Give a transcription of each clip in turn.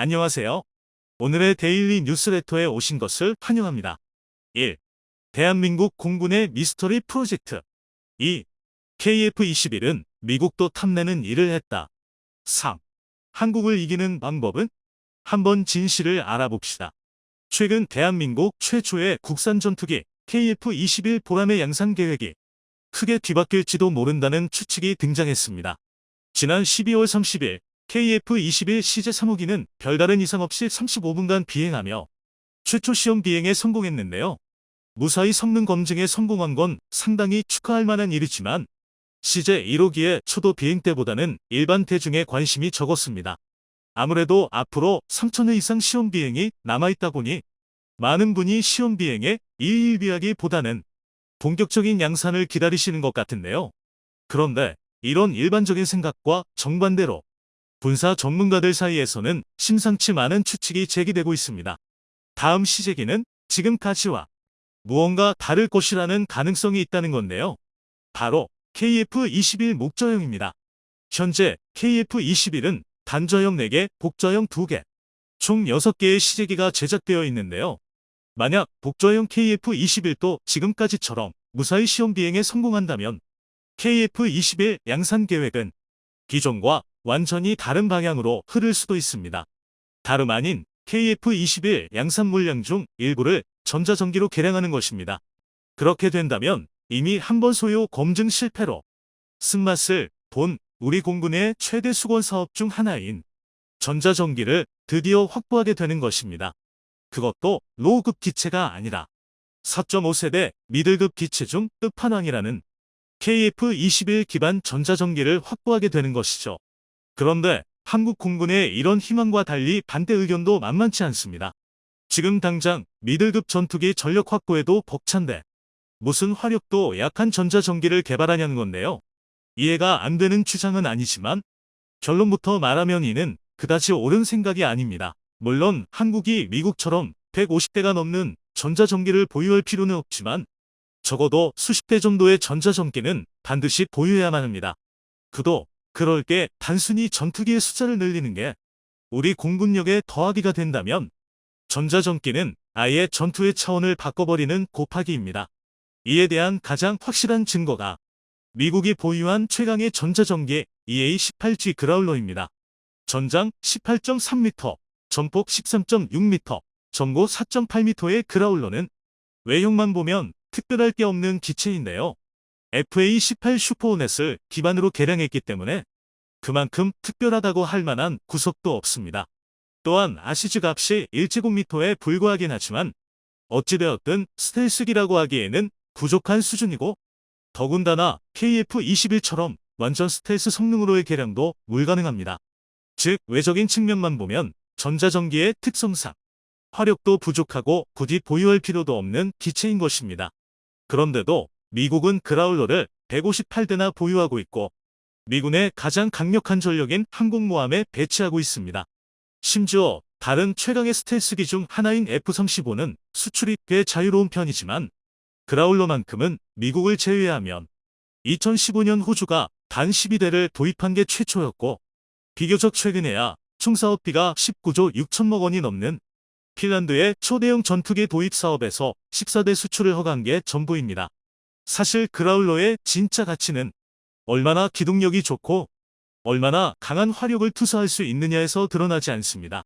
안녕하세요. 오늘의 데일리 뉴스레터에 오신 것을 환영합니다. 1. 대한민국 공군의 미스터리 프로젝트 2. KF-21은 미국도 탐내는 일을 했다. 3. 한국을 이기는 방법은? 한번 진실을 알아봅시다. 최근 대한민국 최초의 국산 전투기 KF-21 보람의 양산 계획이 크게 뒤바뀔지도 모른다는 추측이 등장했습니다. 지난 12월 30일 KF-21 시제 3호기는 별다른 이상 없이 35분간 비행하며 최초 시험 비행에 성공했는데요. 무사히 성능 검증에 성공한 건 상당히 축하할 만한 일이지만 시제 1호기의 초도 비행 때보다는 일반 대중의 관심이 적었습니다. 아무래도 앞으로 3천회 이상 시험 비행이 남아있다 보니 많은 분이 시험 비행에 일일비하기보다는 본격적인 양산을 기다리시는 것 같은데요. 그런데 이런 일반적인 생각과 정반대로 군사 전문가들 사이에서는 심상치 않은 추측이 제기되고 있습니다. 다음 시제기는 지금까지와 무언가 다를 것이라는 가능성이 있다는 건데요. 바로 KF-21 목저형입니다. 현재 KF-21은 단저형 4개, 복저형 2개, 총 6개의 시제기가 제작되어 있는데요. 만약 복저형 KF-21도 지금까지처럼 무사히 시험 비행에 성공한다면 KF-21 양산 계획은 기존과 완전히 다른 방향으로 흐를 수도 있습니다. 다름 아닌 KF-21 양산 물량 중 일부를 전자전기로 개량하는 것입니다. 그렇게 된다면 이미 한 번 소요 검증 실패로 쓴맛을 본 우리 공군의 최대 수건 사업 중 하나인 전자전기를 드디어 확보하게 되는 것입니다. 그것도 로우급 기체가 아니라 4.5세대 미들급 기체 중 끝판왕이라는 KF-21 기반 전자전기를 확보하게 되는 것이죠. 그런데 한국 공군의 이런 희망과 달리 반대 의견도 만만치 않습니다. 지금 당장 미들급 전투기 전력 확보에도 벅찬데 무슨 화력도 약한 전자전기를 개발하냐는 건데요. 이해가 안 되는 주장은 아니지만 결론부터 말하면 이는 그다지 옳은 생각이 아닙니다. 물론 한국이 미국처럼 150대가 넘는 전자전기를 보유할 필요는 없지만 적어도 수십 대 정도의 전자전기는 반드시 보유해야만 합니다. 그도 그럴 게 단순히 전투기의 숫자를 늘리는 게 우리 공군력에 더하기가 된다면 전자전기는 아예 전투의 차원을 바꿔버리는 곱하기입니다. 이에 대한 가장 확실한 증거가 미국이 보유한 최강의 전자전기 EA-18G 그라울러입니다. 전장 18.3m, 전폭 13.6m, 전고 4.8m의 그라울러는 외형만 보면 특별할 게 없는 기체인데요. FA-18 슈퍼호넷을 기반으로 개량했기 때문에 그만큼 특별하다고 할 만한 구석도 없습니다. 또한 아시즈 값이 1제곱미터에 불과하긴 하지만 어찌되었든 스텔스기라고 하기에는 부족한 수준이고 더군다나 KF-21처럼 완전 스텔스 성능으로의 개량도 불가능합니다. 즉 외적인 측면만 보면 전자전기의 특성상 화력도 부족하고 굳이 보유할 필요도 없는 기체인 것입니다. 그런데도 미국은 그라울러를 158대나 보유하고 있고 미군의 가장 강력한 전력인 항공모함에 배치하고 있습니다. 심지어 다른 최강의 스텔스기 중 하나인 F-35는 수출이 꽤 자유로운 편이지만 그라울러만큼은 미국을 제외하면 2015년 호주가 단 12대를 도입한 게 최초였고 비교적 최근에야 총 사업비가 19조 6천억 원이 넘는 핀란드의 초대형 전투기 도입 사업에서 14대 수출을 허가한 게 전부입니다. 사실 그라울러의 진짜 가치는 얼마나 기동력이 좋고 얼마나 강한 화력을 투사할 수 있느냐에서 드러나지 않습니다.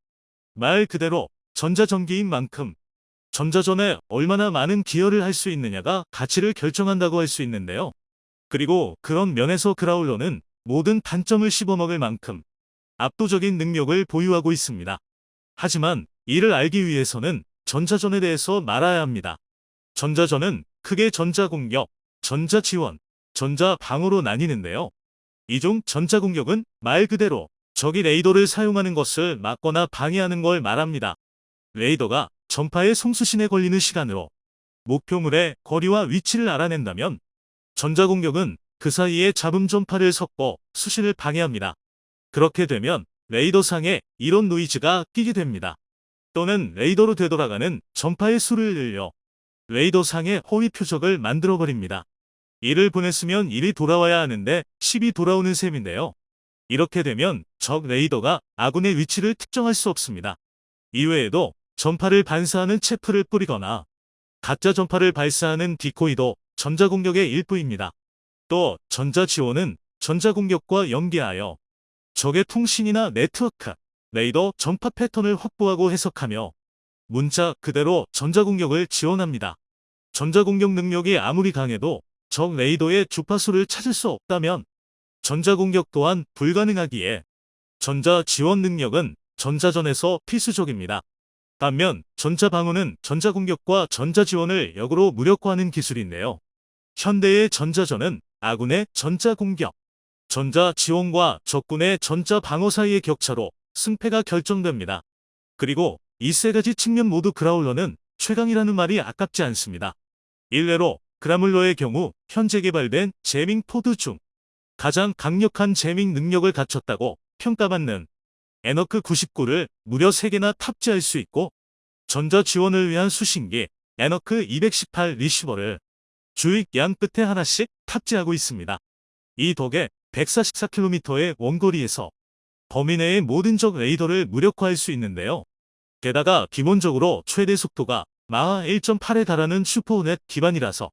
말 그대로 전자전기인 만큼 전자전에 얼마나 많은 기여를 할 수 있느냐가 가치를 결정한다고 할 수 있는데요. 그리고 그런 면에서 그라울러는 모든 단점을 씹어먹을 만큼 압도적인 능력을 보유하고 있습니다. 하지만 이를 알기 위해서는 전자전에 대해서 말아야 합니다. 전자전은 크게 전자공격, 전자지원, 전자방어로 나뉘는데요. 이중 전자공격은 말 그대로 적이 레이더를 사용하는 것을 막거나 방해하는 걸 말합니다. 레이더가 전파의 송수신에 걸리는 시간으로 목표물의 거리와 위치를 알아낸다면 전자공격은 그 사이에 잡음 전파를 섞어 수신을 방해합니다. 그렇게 되면 레이더상에 이런 노이즈가 끼게 됩니다. 또는 레이더로 되돌아가는 전파의 수를 늘려 레이더상의 허위 표적을 만들어버립니다. 1을 보냈으면 1이 돌아와야 하는데 10이 돌아오는 셈인데요. 이렇게 되면 적 레이더가 아군의 위치를 특정할 수 없습니다. 이외에도 전파를 반사하는 체프를 뿌리거나 가짜 전파를 발사하는 디코이도 전자공격의 일부입니다. 또 전자지원은 전자공격과 연계하여 적의 통신이나 네트워크, 레이더 전파 패턴을 확보하고 해석하며 문자 그대로 전자공격을 지원합니다. 전자공격 능력이 아무리 강해도 적 레이더의 주파수를 찾을 수 없다면 전자공격 또한 불가능하기에 전자 지원 능력은 전자전에서 필수적입니다. 반면 전자방어는 전자공격과 전자지원을 역으로 무력화하는 기술인데요. 현대의 전자전은 아군의 전자공격, 전자지원과 적군의 전자방어 사이의 격차로 승패가 결정됩니다. 그리고 이 세 가지 측면 모두 그라울러는 최강이라는 말이 아깝지 않습니다. 일례로 그라물러의 경우 현재 개발된 제밍 포드 중 가장 강력한 제밍 능력을 갖췄다고 평가받는 에너크 99를 무려 3개나 탑재할 수 있고 전자 지원을 위한 수신기 에너크 218 리시버를 주익 양 끝에 하나씩 탑재하고 있습니다. 이 덕에 144km의 원거리에서 범위 내의 모든 적 레이더를 무력화할 수 있는데요. 게다가 기본적으로 최대 속도가 마하 1.8에 달하는 슈퍼넷 기반이라서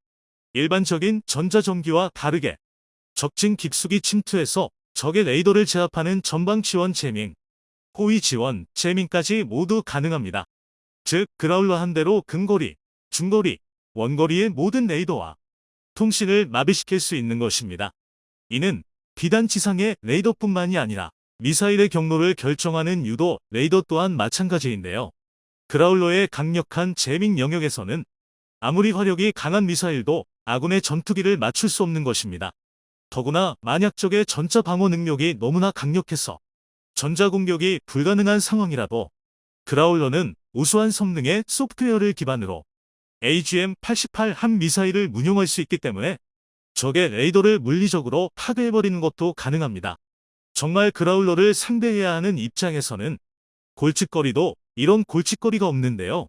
일반적인 전자전기와 다르게 적진 깊숙이 침투해서 적의 레이더를 제압하는 전방 지원 제밍, 호위 지원, 제밍까지 모두 가능합니다. 즉, 그라울러 한 대로 근거리, 중거리, 원거리의 모든 레이더와 통신을 마비시킬 수 있는 것입니다. 이는 비단 지상의 레이더뿐만이 아니라 미사일의 경로를 결정하는 유도 레이더 또한 마찬가지인데요. 그라울러의 강력한 제밍 영역에서는 아무리 화력이 강한 미사일도 아군의 전투기를 맞출 수 없는 것입니다. 더구나 만약 적의 전자 방어 능력이 너무나 강력해서 전자 공격이 불가능한 상황이라도 그라울러는 우수한 성능의 소프트웨어를 기반으로 AGM-88 한 미사일을 운용할 수 있기 때문에 적의 레이더를 물리적으로 파괴해버리는 것도 가능합니다. 정말 그라울러를 상대해야 하는 입장에서는 골칫거리도 이런 골칫거리가 없는데요.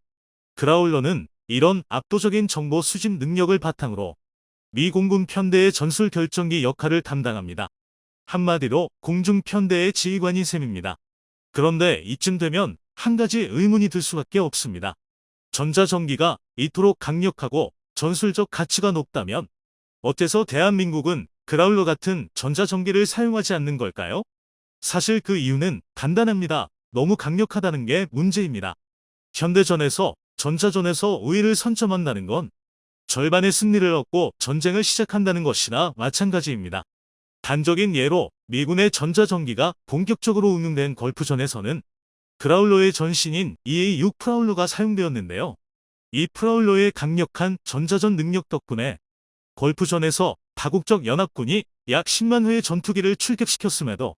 그라울러는 이런 압도적인 정보 수집 능력을 바탕으로 미 공군 편대의 전술 결정기 역할을 담당합니다. 한마디로 공중 편대의 지휘관인 셈입니다. 그런데 이쯤 되면 한 가지 의문이 들 수밖에 없습니다. 전자전기가 이토록 강력하고 전술적 가치가 높다면 어째서 대한민국은 그라울러 같은 전자전기를 사용하지 않는 걸까요? 사실 그 이유는 간단합니다. 너무 강력하다는 게 문제입니다. 현대전에서 전자전에서 우위를 선점한다는 건 절반의 승리를 얻고 전쟁을 시작한다는 것이나 마찬가지입니다. 단적인 예로 미군의 전자전기가 본격적으로 응용된 걸프전에서는 그라울러의 전신인 EA-6 프라울러가 사용되었는데요. 이 프라울러의 강력한 전자전 능력 덕분에 걸프전에서 다국적 연합군이 약 10만 회의 전투기를 출격시켰음에도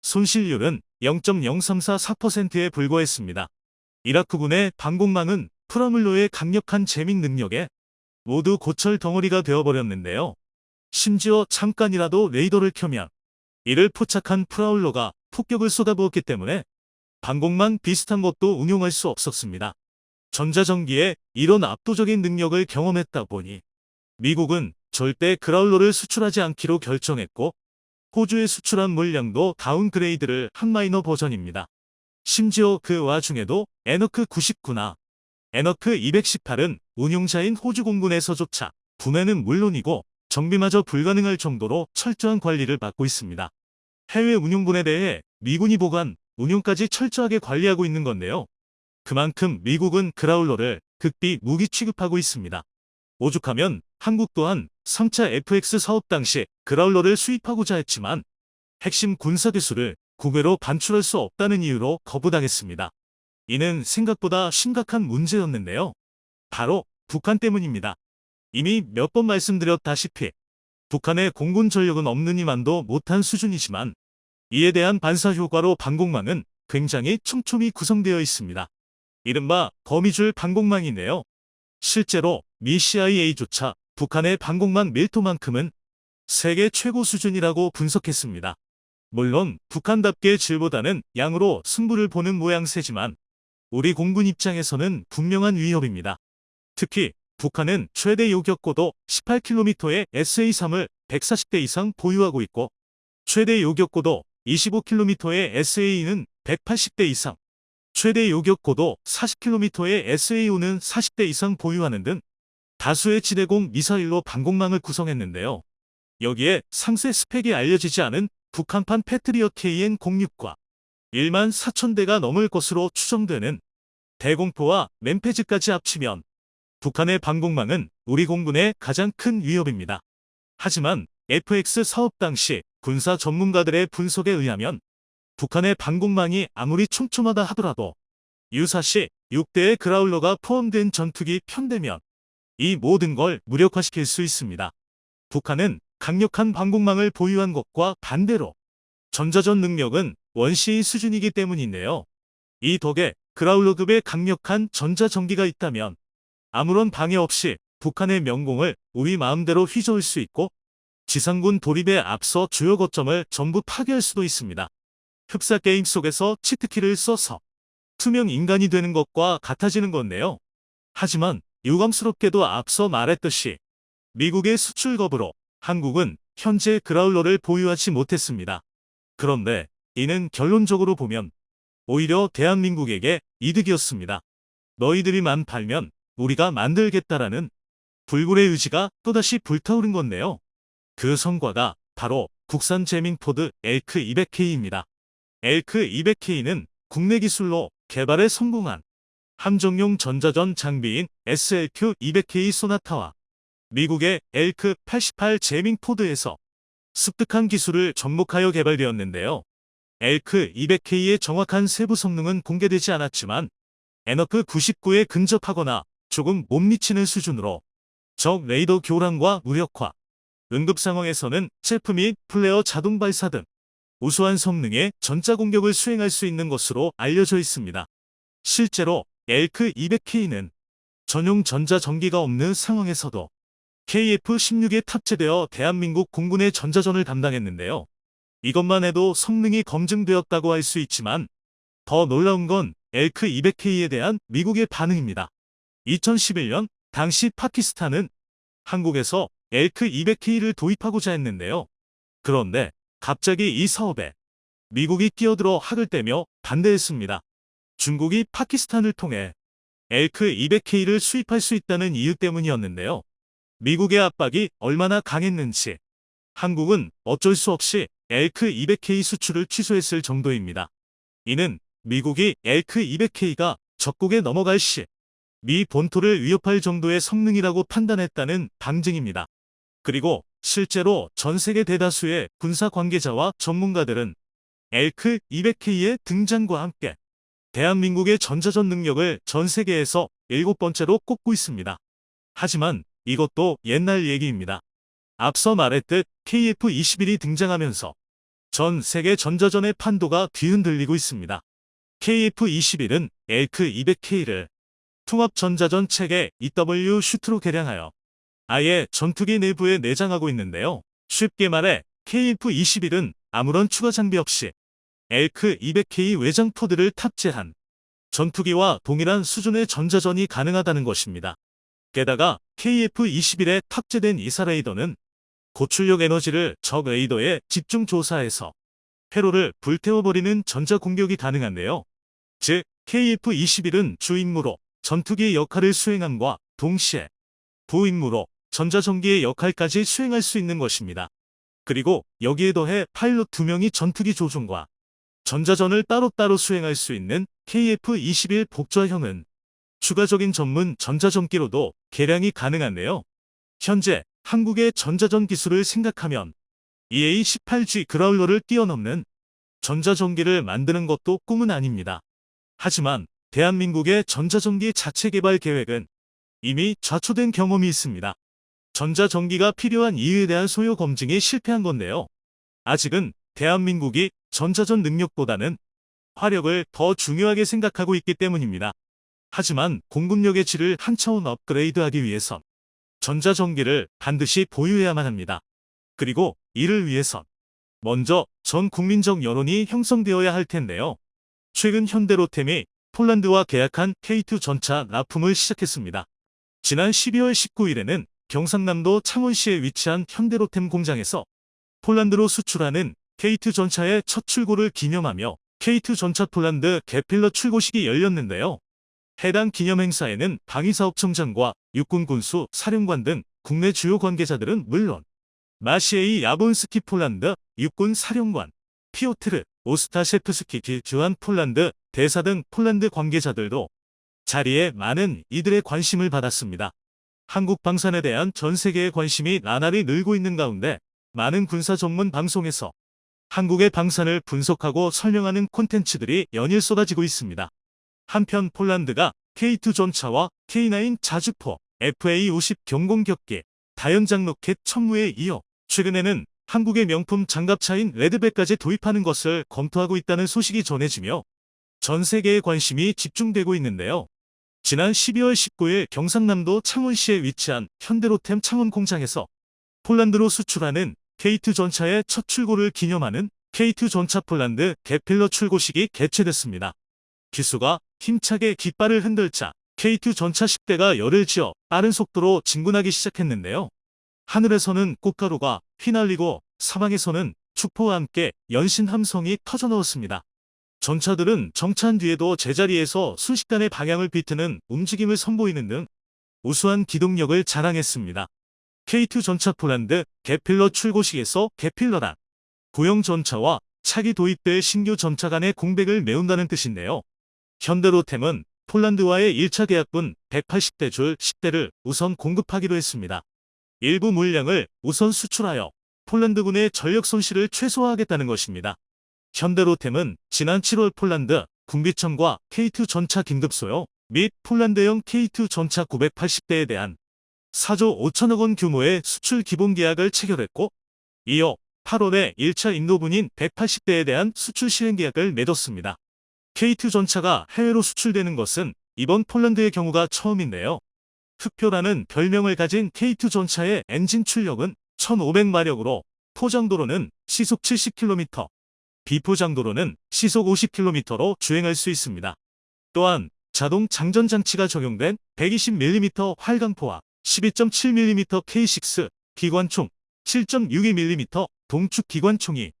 손실률은 0.0344%에 불과했습니다. 이라크군의 방공망은 프라물러의 강력한 재밍 능력에 모두 고철 덩어리가 되어버렸는데요. 심지어 잠깐이라도 레이더를 켜면 이를 포착한 프라울러가 폭격을 쏟아부었기 때문에 방공망 비슷한 것도 운용할 수 없었습니다. 전자전기에 이런 압도적인 능력을 경험했다 보니 미국은 절대 그라울러를 수출하지 않기로 결정했고 호주에 수출한 물량도 다운그레이드를 한 마이너 버전입니다. 심지어 그 와중에도 에너크 99나 에너크 218은 운용자인 호주 공군에서조차 구매는 물론이고 정비마저 불가능할 정도로 철저한 관리를 받고 있습니다. 해외 운용군에 대해 미군이 보관, 운용까지 철저하게 관리하고 있는 건데요. 그만큼 미국은 그라울러를 극비 무기 취급하고 있습니다. 오죽하면 한국 또한 3차 FX 사업 당시 그라울러를 수입하고자 했지만 핵심 군사기술을 국외로 반출할 수 없다는 이유로 거부당했습니다. 이는 생각보다 심각한 문제였는데요. 바로 북한 때문입니다. 이미 몇 번 말씀드렸다시피 북한의 공군 전력은 없느니만도 못한 수준이지만 이에 대한 반사 효과로 방공망은 굉장히 촘촘히 구성되어 있습니다. 이른바 거미줄 방공망인데요. 실제로 미 CIA조차 북한의 방공망 밀도만큼은 세계 최고 수준이라고 분석했습니다. 물론 북한답게 질보다는 양으로 승부를 보는 모양새지만 우리 공군 입장에서는 분명한 위협입니다. 특히 북한은 최대 요격고도 18km의 SA-3을 140대 이상 보유하고 있고 최대 요격고도 25km의 SAE는 180대 이상, 최대 요격고도 40km의 SAO는 40대 이상 보유하는 등 다수의 지대공 미사일로 방공망을 구성했는데요. 여기에 상세 스펙이 알려지지 않은 북한판 패트리엇 KN-06과 1만 4천 대가 넘을 것으로 추정되는 대공포와 맨페즈까지 합치면 북한의 방공망은 우리 공군의 가장 큰 위협입니다. 하지만 FX 사업 당시 군사 전문가들의 분석에 의하면 북한의 방공망이 아무리 촘촘하다 하더라도 유사시 6대의 그라울러가 포함된 전투기 편대면 이 모든 걸 무력화시킬 수 있습니다. 북한은 강력한 방공망을 보유한 것과 반대로 전자전 능력은 원시의 수준이기 때문인데요. 이 덕에 그라울러급의 강력한 전자전기가 있다면 아무런 방해 없이 북한의 명공을 우리 마음대로 휘저을 수 있고 지상군 돌입에 앞서 주요 거점을 전부 파괴할 수도 있습니다. 흡사 게임 속에서 치트키를 써서 투명 인간이 되는 것과 같아지는 건데요. 하지만 유감스럽게도 앞서 말했듯이 미국의 수출 겁으로 한국은 현재 그라울러를 보유하지 못했습니다. 그런데 이는 결론적으로 보면 오히려 대한민국에게 이득이었습니다. 너희들이만 팔면 우리가 만들겠다라는 불굴의 의지가 또다시 불타오른 건데요. 그 성과가 바로 국산 제밍포드 엘크 200K입니다. 엘크 200K는 국내 기술로 개발에 성공한 함정용 전자전 장비인 SLQ 200K 소나타와 미국의 엘크 88 제밍포드에서 습득한 기술을 접목하여 개발되었는데요. 엘크 200K의 정확한 세부 성능은 공개되지 않았지만 에너크 99에 근접하거나 조금 못 미치는 수준으로 적 레이더 교란과 무력화, 응급 상황에서는 체프 및 플레어 자동 발사 등 우수한 성능의 전자 공격을 수행할 수 있는 것으로 알려져 있습니다. 실제로 엘크 200K는 전용 전자 전기가 없는 상황에서도 KF-16에 탑재되어 대한민국 공군의 전자전을 담당했는데요. 이것만 해도 성능이 검증되었다고 할 수 있지만 더 놀라운 건 엘크 200K에 대한 미국의 반응입니다. 2011년 당시 파키스탄은 한국에서 엘크 200K를 도입하고자 했는데요. 그런데 갑자기 이 사업에 미국이 끼어들어 학을 떼며 반대했습니다. 중국이 파키스탄을 통해 엘크 200K를 수입할 수 있다는 이유 때문이었는데요. 미국의 압박이 얼마나 강했는지 한국은 어쩔 수 없이 엘크 200K 수출을 취소했을 정도입니다. 이는 미국이 엘크 200K가 적국에 넘어갈 시 미 본토를 위협할 정도의 성능이라고 판단했다는 방증입니다. 그리고 실제로 전 세계 대다수의 군사 관계자와 전문가들은 엘크 200K의 등장과 함께 대한민국의 전자전 능력을 전 세계에서 일곱 번째로 꼽고 있습니다. 하지만 이것도 옛날 얘기입니다. 앞서 말했듯 KF-21이 등장하면서 전 세계 전자전의 판도가 뒤흔들리고 있습니다. KF-21은 엘크 200K를 통합 전자전 체계 EW 슈트로 개량하여 아예 전투기 내부에 내장하고 있는데요. 쉽게 말해 KF-21은 아무런 추가 장비 없이 엘크 200K 외장 포드를 탑재한 전투기와 동일한 수준의 전자전이 가능하다는 것입니다. 게다가 KF-21에 탑재된 이사레이더는 고출력 에너지를 적 레이더에 집중 조사해서 회로를 불태워버리는 전자 공격이 가능한데요. 즉, KF-21은 주임무로 전투기의 역할을 수행함과 동시에 부임무로 전자전기의 역할까지 수행할 수 있는 것입니다. 그리고 여기에 더해 파일럿 2명이 전투기 조종과 전자전을 따로따로 수행할 수 있는 KF-21 복좌형은 추가적인 전문 전자전기로도 개량이 가능한데요. 현재 한국의 전자전 기술을 생각하면 EA18G 그라울러를 뛰어넘는 전자전기를 만드는 것도 꿈은 아닙니다. 하지만 대한민국의 전자전기 자체 개발 계획은 이미 좌초된 경험이 있습니다. 전자전기가 필요한 이유에 대한 소요 검증이 실패한 건데요. 아직은 대한민국이 전자전 능력보다는 화력을 더 중요하게 생각하고 있기 때문입니다. 하지만 공급력의 질을 한 차원 업그레이드하기 위해선 전자전기를 반드시 보유해야만 합니다. 그리고 이를 위해선 먼저 전 국민적 여론이 형성되어야 할 텐데요. 최근 현대로템이 폴란드와 계약한 K2 전차 납품을 시작했습니다. 지난 12월 19일에는 경상남도 창원시에 위치한 현대로템 공장에서 폴란드로 수출하는 K2 전차의 첫 출고를 기념하며 K2 전차 폴란드 개필러 출고식이 열렸는데요. 해당 기념 행사에는 방위사업청장과 육군 군수 사령관 등 국내 주요 관계자들은 물론 마시에이 야본스키 폴란드 육군 사령관, 피오트르 오스타 셰프스키 주한 폴란드 대사 등 폴란드 관계자들도 자리에 많은 이들의 관심을 받았습니다. 한국 방산에 대한 전 세계의 관심이 나날이 늘고 있는 가운데 많은 군사 전문 방송에서 한국의 방산을 분석하고 설명하는 콘텐츠들이 연일 쏟아지고 있습니다. 한편 폴란드가 K2 전차와 K9 자주포, FA50 경공격기, 다연장 로켓 천무에 이어 최근에는 한국의 명품 장갑차인 레드백까지 도입하는 것을 검토하고 있다는 소식이 전해지며 전 세계의 관심이 집중되고 있는데요. 지난 12월 19일 경상남도 창원시에 위치한 현대로템 창원 공장에서 폴란드로 수출하는 K2 전차의 첫 출고를 기념하는 K2 전차 폴란드 개필러 출고식이 개최됐습니다. 기수가 힘차게 깃발을 흔들자 K2 전차 10대가 열을 지어 빠른 속도로 진군하기 시작했는데요. 하늘에서는 꽃가루가 휘날리고 사방에서는 축포와 함께 연신 함성이 터져 넣었습니다. 전차들은 정차한 뒤에도 제자리에서 순식간에 방향을 비트는 움직임을 선보이는 등 우수한 기동력을 자랑했습니다. K2 전차 폴란드 개필러 출고식에서 개필러란 구형 전차와 차기 도입될 신규 전차 간의 공백을 메운다는 뜻인데요. 현대로템은 폴란드와의 1차 계약분 180대 줄 10대를 우선 공급하기로 했습니다. 일부 물량을 우선 수출하여 폴란드군의 전력 손실을 최소화하겠다는 것입니다. 현대로템은 지난 7월 폴란드 군비청과 K2 전차 긴급소요 및 폴란드형 K2 전차 980대에 대한 4조 5천억 원 규모의 수출 기본 계약을 체결했고 이어 8월에 1차 인도분인 180대에 대한 수출 시행 계약을 맺었습니다. K2 전차가 해외로 수출되는 것은 이번 폴란드의 경우가 처음인데요. 흑표라는 별명을 가진 K2 전차의 엔진 출력은 1500마력으로 포장도로는 시속 70km, 비포장도로는 시속 50km로 주행할 수 있습니다. 또한 자동 장전 장치가 적용된 120mm 활강포와 12.7mm K6 기관총, 7.62mm 동축 기관총이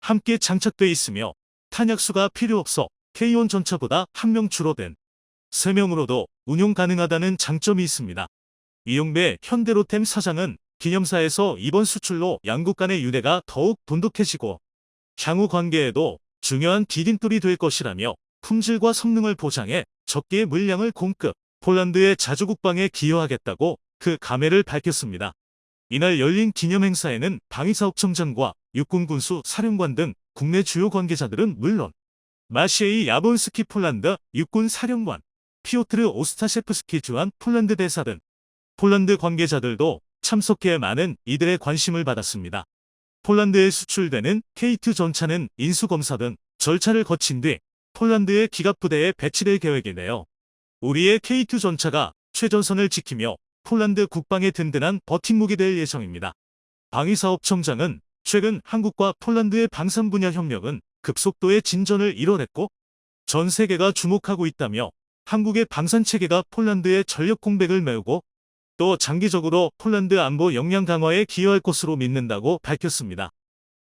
함께 장착돼 있으며 탄약수가 필요 없어 K1 전차보다 한 명 줄어든 3명으로도 운용 가능하다는 장점이 있습니다. 이용배 현대로템 사장은 기념사에서 이번 수출로 양국 간의 유대가 더욱 돈독해지고 향후 관계에도 중요한 디딤돌이 될 것이라며 품질과 성능을 보장해 적기의 물량을 공급, 폴란드의 자주국방에 기여하겠다고 그 감회를 밝혔습니다. 이날 열린 기념행사에는 방위사업청장과 육군군수 사령관 등 국내 주요 관계자들은 물론 마시에이 야본스키 폴란드 육군 사령관, 피오트르 오스타셰프스키 주한 폴란드 대사 등 폴란드 관계자들도 참석해 많은 이들의 관심을 받았습니다. 폴란드에 수출되는 K2 전차는 인수검사 등 절차를 거친 뒤 폴란드의 기갑부대에 배치될 계획이네요. 우리의 K2 전차가 최전선을 지키며 폴란드 국방에 든든한 버팀목이 될 예정입니다. 방위사업청장은 최근 한국과 폴란드의 방산 분야 협력은 급속도의 진전을 이뤄냈고 전 세계가 주목하고 있다며 한국의 방산 체계가 폴란드의 전력 공백을 메우고 또 장기적으로 폴란드 안보 역량 강화에 기여할 것으로 믿는다고 밝혔습니다.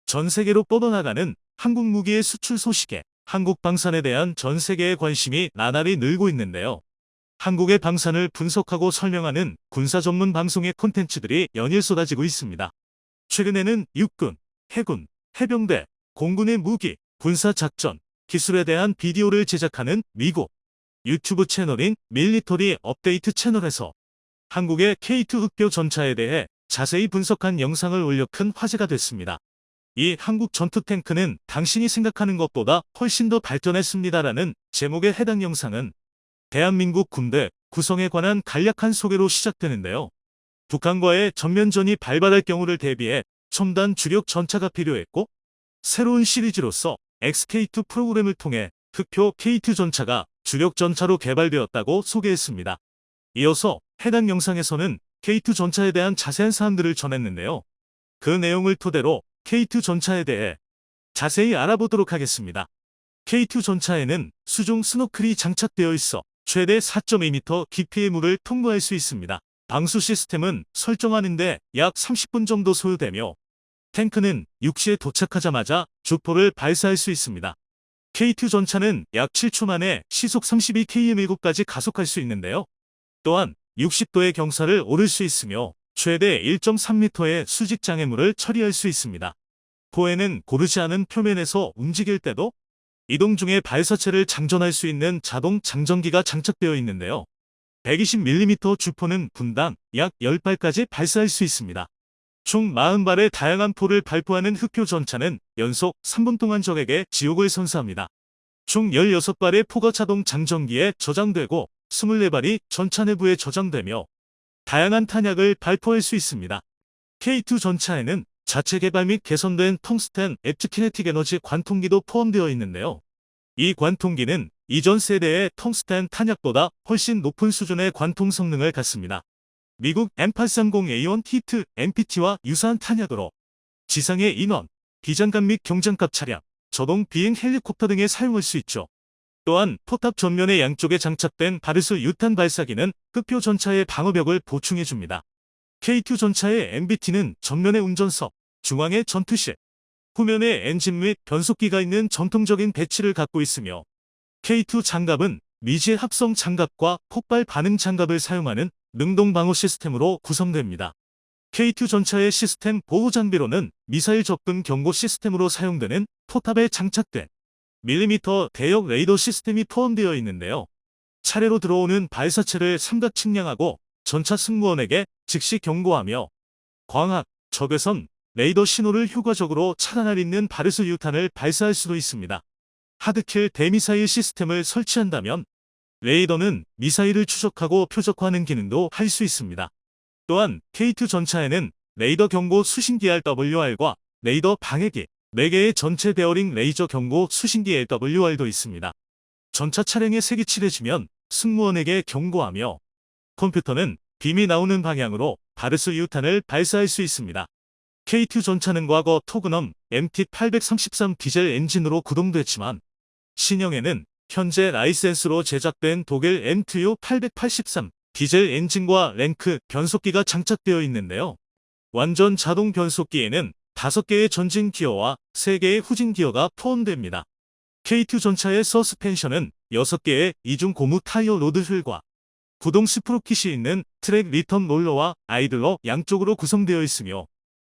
전 세계로 뻗어나가는 한국 무기의 수출 소식에 한국 방산에 대한 전 세계의 관심이 나날이 늘고 있는데요. 한국의 방산을 분석하고 설명하는 군사 전문 방송의 콘텐츠들이 연일 쏟아지고 있습니다. 최근에는 육군, 해군, 해병대, 공군의 무기, 군사 작전, 기술에 대한 비디오를 제작하는 미국 유튜브 채널인 밀리터리 업데이트 채널에서 한국의 K2 흑표 전차에 대해 자세히 분석한 영상을 올려 큰 화제가 됐습니다. 이 한국 전투 탱크는 당신이 생각하는 것보다 훨씬 더 발전했습니다라는 제목의 해당 영상은 대한민국 군대 구성에 관한 간략한 소개로 시작되는데요. 북한과의 전면전이 발발할 경우를 대비해 첨단 주력 전차가 필요했고 새로운 시리즈로서 XK2 프로그램을 통해 흑표 K2 전차가 주력 전차로 개발되었다고 소개했습니다. 이어서 해당 영상에서는 K2 전차에 대한 자세한 사항들을 전했는데요. 그 내용을 토대로 K2 전차에 대해 자세히 알아보도록 하겠습니다. K2 전차에는 수중 스노클이 장착되어 있어 최대 4.2m 깊이의 물을 통과할 수 있습니다. 방수 시스템은 설정하는데 약 30분 정도 소요되며 탱크는 육시에 도착하자마자 주포를 발사할 수 있습니다. K2 전차는 약 7초 만에 시속 32km/까지 가속할 수 있는데요. 또한 60도의 경사를 오를 수 있으며 최대 1.3m의 수직 장애물을 처리할 수 있습니다. 포에는 고르지 않은 표면에서 움직일 때도 이동 중에 발사체를 장전할 수 있는 자동 장전기가 장착되어 있는데요. 120mm 주포는 분당 약 10발까지 발사할 수 있습니다. 총 40발의 다양한 포를 발포하는 흑표 전차는 연속 3분 동안 적에게 지옥을 선사합니다. 총 16발의 포가 자동 장전기에 저장되고 24발이 전차 내부에 저장되며 다양한 탄약을 발포할 수 있습니다. K2 전차에는 자체 개발 및 개선된 텅스텐 엣지 키네틱 에너지 관통기도 포함되어 있는데요. 이 관통기는 이전 세대의 텅스텐 탄약보다 훨씬 높은 수준의 관통 성능을 갖습니다. 미국 M830A1 히트 MPT와 유사한 탄약으로 지상의 인원, 비장갑 및 경장갑 차량, 저동 비행 헬리콥터 등에 사용할 수 있죠. 또한 포탑 전면의 양쪽에 장착된 바르스 유탄 발사기는 흑표 전차의 방어벽을 보충해줍니다. K2 전차의 MBT는 전면의 운전석, 중앙의 전투실, 후면에 엔진 및 변속기가 있는 전통적인 배치를 갖고 있으며 K2 장갑은 미지의 합성 장갑과 폭발 반응 장갑을 사용하는 능동 방어 시스템으로 구성됩니다. K2 전차의 시스템 보호 장비로는 미사일 접근 경고 시스템으로 사용되는 포탑에 장착된 밀리미터 대역 레이더 시스템이 포함되어 있는데요. 차례로 들어오는 발사체를 삼각 측량하고 전차 승무원에게 즉시 경고하며 광학, 적외선, 레이더 신호를 효과적으로 차단할 있는 바르스 유탄을 발사할 수도 있습니다. 하드킬 대미사일 시스템을 설치한다면 레이더는 미사일을 추적하고 표적화하는 기능도 할 수 있습니다. 또한 K2 전차에는 레이더 경고 수신기 RWR과 레이더 방해기 4개의 전체 베어링 레이저 경고 수신기 LWR도 있습니다. 전차 차량에 색이 칠해지면 승무원에게 경고하며 컴퓨터는 빔이 나오는 방향으로 바르스 유탄을 발사할 수 있습니다. K2 전차는 과거 토그넘 MT833 디젤 엔진으로 구동됐지만 신형에는 현재 라이센스로 제작된 독일 MTU 883 디젤 엔진과 랭크 변속기가 장착되어 있는데요. 완전 자동 변속기에는 5개의 전진 기어와 3개의 후진 기어가 포함됩니다. K2 전차의 서스펜션은 6개의 이중 고무 타이어 로드 휠과 구동 스프로킷이 있는 트랙 리턴 롤러와 아이들러 양쪽으로 구성되어 있으며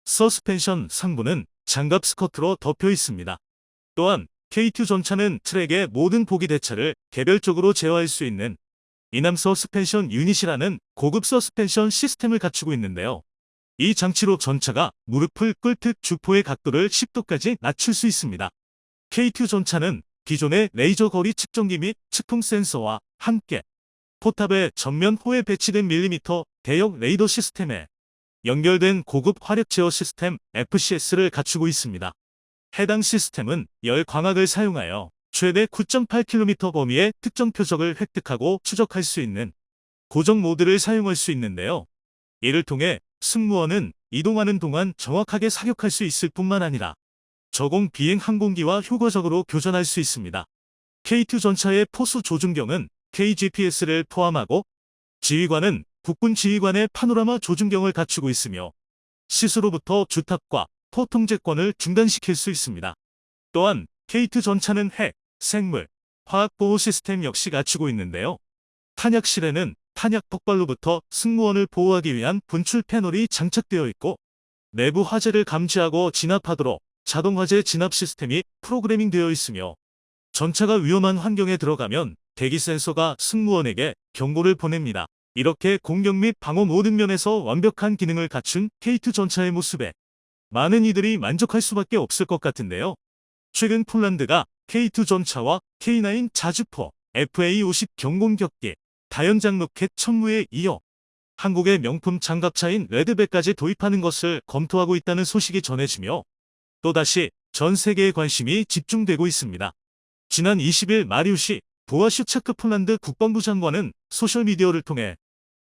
서스펜션 상부는 장갑 스커트로 덮여 있습니다. 또한 K2 전차는 트랙의 모든 보기 대차를 개별적으로 제어할 수 있는 이남 서스펜션 유닛이라는 고급 서스펜션 시스템을 갖추고 있는데요. 이 장치로 전차가 무릎을 꿇듯 주포의 각도를 10도까지 낮출 수 있습니다. K2 전차는 기존의 레이저 거리 측정기 및 측풍 센서와 함께 포탑의 전면 호에 배치된 밀리미터 대역 레이더 시스템에 연결된 고급 화력 제어 시스템 FCS를 갖추고 있습니다. 해당 시스템은 열 광학을 사용하여 최대 9.8km 범위의 특정 표적을 획득하고 추적할 수 있는 고정 모드를 사용할 수 있는데요. 이를 통해 승무원은 이동하는 동안 정확하게 사격할 수 있을 뿐만 아니라 저공 비행 항공기와 효과적으로 교전할 수 있습니다. K2 전차의 포수 조준경은 KGPS를 포함하고 지휘관은 국군 지휘관의 파노라마 조준경을 갖추고 있으며 시스로부터 주탑과 포통제권을 중단시킬 수 있습니다. 또한 K2 전차는 핵, 생물, 화학보호 시스템 역시 갖추고 있는데요. 탄약실에는 탄약 폭발로부터 승무원을 보호하기 위한 분출 패널이 장착되어 있고 내부 화재를 감지하고 진압하도록 자동 화재 진압 시스템이 프로그래밍 되어 있으며 전차가 위험한 환경에 들어가면 대기 센서가 승무원에게 경고를 보냅니다. 이렇게 공격 및 방어 모든 면에서 완벽한 기능을 갖춘 K2 전차의 모습에 많은 이들이 만족할 수밖에 없을 것 같은데요. 최근 폴란드가 K2 전차와 K9 자주포, FA50 경공격기, 다연장 로켓 천무에 이어 한국의 명품 장갑차인 레드백까지 도입하는 것을 검토하고 있다는 소식이 전해지며 또다시 전 세계의 관심이 집중되고 있습니다. 지난 20일 마리우시 보아슈차크 폴란드 국방부 장관은 소셜미디어를 통해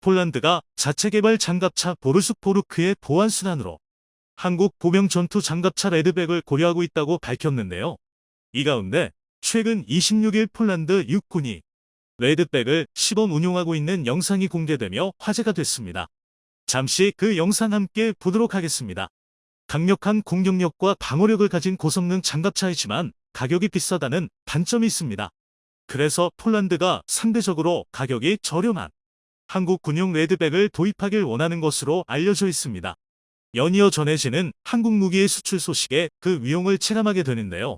폴란드가 자체 개발 장갑차 보르숙 포르크의 보안 수단으로 한국 보병 전투 장갑차 레드백을 고려하고 있다고 밝혔는데요. 이 가운데 최근 26일 폴란드 육군이 레드백을 시범 운용하고 있는 영상이 공개되며 화제가 됐습니다. 잠시 그 영상 함께 보도록 하겠습니다. 강력한 공격력과 방어력을 가진 고성능 장갑차이지만 가격이 비싸다는 단점이 있습니다. 그래서 폴란드가 상대적으로 가격이 저렴한 한국 군용 레드백을 도입하길 원하는 것으로 알려져 있습니다. 연이어 전해지는 한국 무기의 수출 소식에 그 위용을 체감하게 되는데요.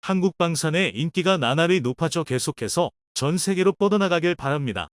한국 방산의 인기가 나날이 높아져 계속해서 전 세계로 뻗어나가길 바랍니다.